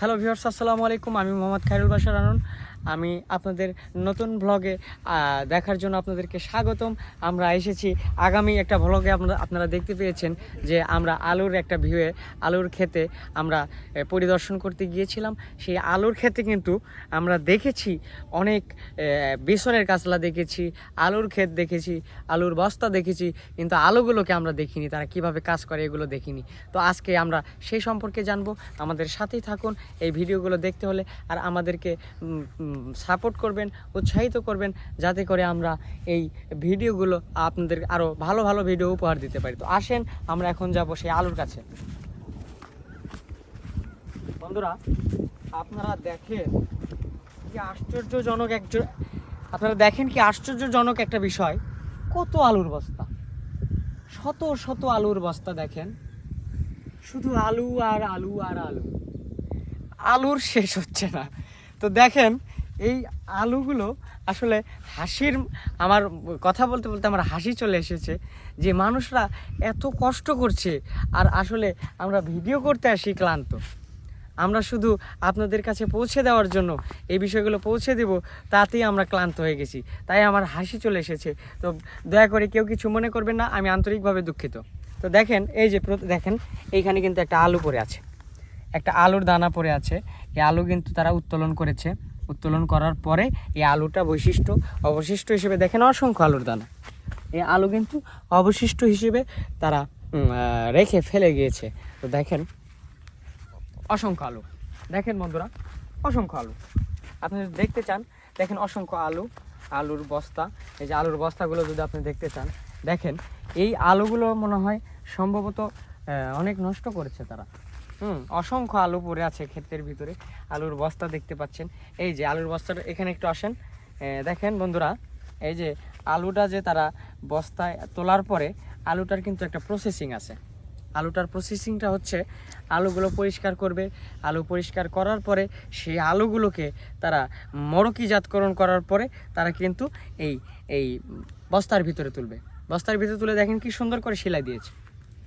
Hello viewers আসসালামু আলাইকুম আমি মোহাম্মদ খায়রুল বাশার আনন। আমি আপনাদের নতুন ভ্লগে দেখার জন্য আপনাদেরকে স্বাগতম। আমরা এসেছি আগামী একটা ভ্লগে আপনারা আপনারা দেখতে পেয়েছেন যে আমরা আলুর একটা ভিউয়ে আলুর ক্ষেতে আমরা পরিদর্শন করতে গিয়েছিলাম। সেই আলুর ক্ষেতে কিন্তু আমরা দেখেছি অনেক বেসনের কাঁচলা দেখেছি, আলুর ক্ষেত দেখেছি, আলুর বস্তা দেখেছি, কিন্তু আলুগুলোকে আমরা দেখিনি। তারা কীভাবে কাজ করে এগুলো দেখিনি। তো আজকে আমরা সেই সম্পর্কে জানব। আমাদের সাথেই থাকুন এই ভিডিওগুলো দেখতে হলে। আর আমাদেরকে সাপোর্ট করবেন, উৎসাহিত করবেন, যাতে করে আমরা এই ভিডিওগুলো আপনাদের আরও ভালো ভালো ভিডিও উপহার দিতে পারি। তো আসেন, আমরা এখন যাব সেই আলুর কাছে বন্ধুরা, আপনারা দেখেন কি আশ্চর্যজনক একজন আপনারা দেখেন কি আশ্চর্যজনক একটা বিষয়। কত আলুর বস্তা। শত শত আলুর বস্তা দেখেন। শুধু আলু আর আলু আর আলু। আলুর শেষ হচ্ছে না। তো দেখেন এই আলুগুলো আসলে হাসির, আমার কথা বলতে বলতে আমার হাসি চলে এসেছে যে মানুষরা এত কষ্ট করছে আর আসলে আমরা ভিডিও করতে আসি ক্লান্ত। আমরা শুধু আপনাদের কাছে পৌঁছে দেওয়ার জন্য এই বিষয়গুলো পৌঁছে দেব, তাতেই আমরা ক্লান্ত হয়ে গেছি। তাই আমার হাসি চলে এসেছে। তো দয়া করে কেউ কিছু মনে করবেন না, আমি আন্তরিকভাবে দুঃখিত। তো দেখেন, এই যে দেখেন, এইখানে কিন্তু একটা আলু পড়ে আছে। একটা আলুর দানা পড়ে আছে। এই আলু কিন্তু তারা উত্তোলন করেছে। উত্তোলন করার পরে এই আলুটা বৈশিষ্ট্য, অবশিষ্ট হিসেবে দেখেন, অসংখ্য আলুর দানা। এই আলু কিন্তু অবশিষ্ট হিসেবে তারা রেখে ফেলে গিয়েছে। তো দেখেন, অসংখ্য আলু। দেখেন বন্ধুরা, অসংখ্য আলু। আপনি যদি দেখতে চান, দেখেন অসংখ্য আলু, আলুর বস্তা। এই যে আলুর বস্তাগুলো যদি আপনি দেখতে চান, দেখেন, এই আলুগুলো মনে হয় সম্ভবত অনেক নষ্ট করেছে তারা। হুম, অসংখ্য আলু পড়ে আছে ক্ষেতের ভিতরে। আলুর বস্তা দেখতে পাচ্ছেন। এই যে আলুর বস্তাটা এখানে একটু আসেন। দেখেন বন্ধুরা, এই যে আলুটা যে তারা বস্তায় তোলার পরে আলুটার কিন্তু একটা প্রসেসিং আছে। আলুটার প্রসেসিংটা হচ্ছে আলুগুলো পরিষ্কার করবে। আলু পরিষ্কার করার পরে সেই আলুগুলোকে তারা মরকিজাতকরণ করার পরে তারা কিন্তু এই এই বস্তার ভিতরে তুলবে। বস্তার ভিতরে তুলে দেখেন কি সুন্দর করে সেলাই দিয়েছে।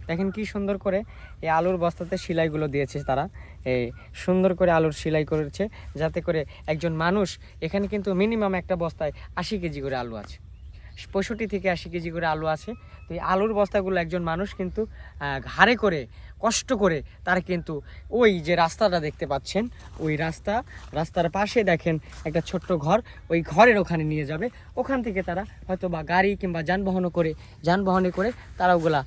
দেখেন কি সুন্দর করে এই আলুর বস্তাতে সেলাইগুলো দিয়েছে তারা। এই সুন্দর করে আলুর সেলাই করেছে, যাতে করে একজন মানুষ এখানে কিন্তু মিনিমাম একটা বস্তায় আশি কেজি করে আলু আছে। পঁয়ষট্টি থেকে আশি কেজি করে আলু আছে। তো এই আলুর বস্তাগুলো একজন মানুষ কিন্তু ঘাড়ে করে, কষ্ট করে তার কিন্তু ওই যে রাস্তাটা দেখতে পাচ্ছেন, ওই রাস্তা, রাস্তার পাশে দেখেন একটা ছোট্ট ঘর, ওই ঘরের ওখানে নিয়ে যাবে। ওখান থেকে তারা হয়তো বা গাড়ি কিংবা যানবাহনে করে যানবাহনে করে তারা ওগুলা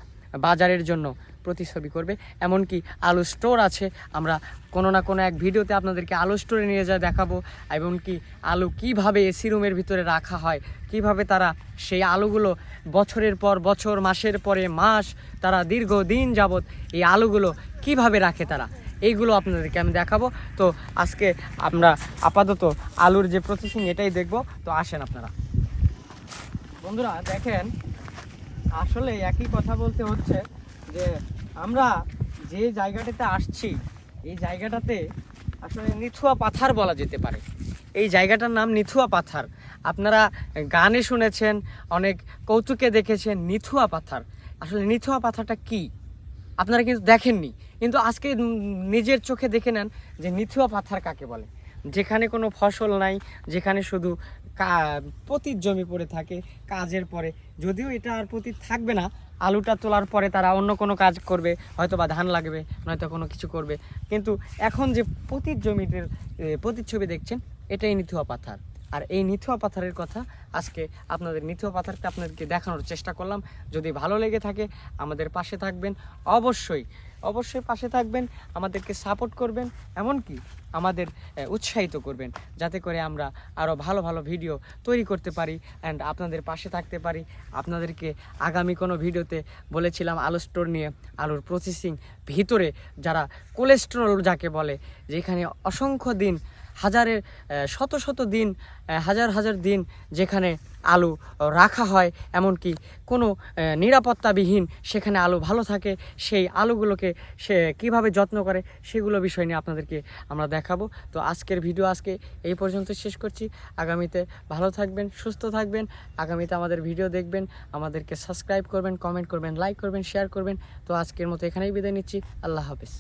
বাজারের জন্য প্রতিছবি করবে। এমনকি আলু স্টোর আছে, আমরা কোনো না কোনো এক ভিডিওতে আপনাদেরকে আলু স্টোরে নিয়ে যা দেখাবো, এমনকি আলু কীভাবে এসি রুমের ভিতরে রাখা হয়, কীভাবে তারা সেই আলুগুলো বছরের পর বছর, মাসের পরে মাস, তারা দীর্ঘ দিন যাবত এই আলুগুলো কীভাবে রাখে তারা, এইগুলো আপনাদেরকে আমি দেখাবো। তো আজকে আমরা আপাতত আলুর যে প্রসেসিং, এটাই দেখব। তো আসেন আপনারা। বন্ধুরা, দেখেন আসলে একই কথা বলতে হচ্ছে যে আমরা যে জায়গাটাতে আসছি, এই জায়গাটাতে আসলে নিথুয়া পাথার বলা যেতে পারে। এই জায়গাটার নাম নিথুয়া পাথার। আপনারা গানে শুনেছেন, অনেক কৌতুকে দেখেছেন, নিথুয়া পাথার। আসলে নিথুয়া পাথারটা কি? আপনারা কিন্তু দেখেননি। কিন্তু আজকে নিজের চোখে দেখে নেন যে নিথুয়া পাথার কাকে বলে? যেখানে কোনো ফসল নাই, যেখানে শুধু পতির জমি পড়ে থাকে কাজের পরে। যদিও এটা আর পতিত থাকবে না, আলুটা তোলার পরে তারা অন্য কোনো কাজ করবে হয়তো বা ধান লাগবে, নয়তো কোনো কিছু করবে। কিন্তু এখন যে পতির জমিটির প্রতিচ্ছবি দেখছেন, এটাই নিথুয়া পাথার। আর এই নিথুয়া পাথারের কথা আজকে আপনাদের নিথুয়া পাথারটা আপনাদেরকে দেখানোর চেষ্টা করলাম। যদি ভালো লেগে থাকে, আমাদের পাশে থাকবেন। অবশ্যই অবশ্যই পাশে থাকবেন, আমাদেরকে সাপোর্ট করবেন, এমনকি আমাদের উৎসাহিত করবেন, যাতে করে আমরা আরও ভালো ভালো ভিডিও তৈরি করতে পারি অ্যান্ড আপনাদের পাশে থাকতে পারি। আপনাদেরকে আগামী কোনো ভিডিওতে বলেছিলাম আলু স্টোর নিয়ে আলুর প্রসেসিং ভিতরে যারা কোলেস্টেরল যাকে বলে, যেখানে অসংখ্য দিন হাজারের শত শত দিন হাজার হাজার দিন যেখানে আলু রাখা হয়, এমনকি কোনো নিরাপত্তাবিহীন সেখানে আলু ভালো থাকে, সেই আলুগুলোকে সে কীভাবে যত্ন করে সেগুলো বিষয় নিয়ে আপনাদেরকে আমরা দেখাবো। তো আজকের ভিডিও আজকে এই পর্যন্ত শেষ করছি। আগামীতে ভালো থাকবেন, সুস্থ থাকবেন, আগামীতে আমাদের ভিডিও দেখবেন, আমাদেরকে সাবস্ক্রাইব করবেন, কমেন্ট করবেন, লাইক করবেন, শেয়ার করবেন। তো আজকের মতো এখানেই বিদায় নিচ্ছি। আল্লাহ হাফিজ।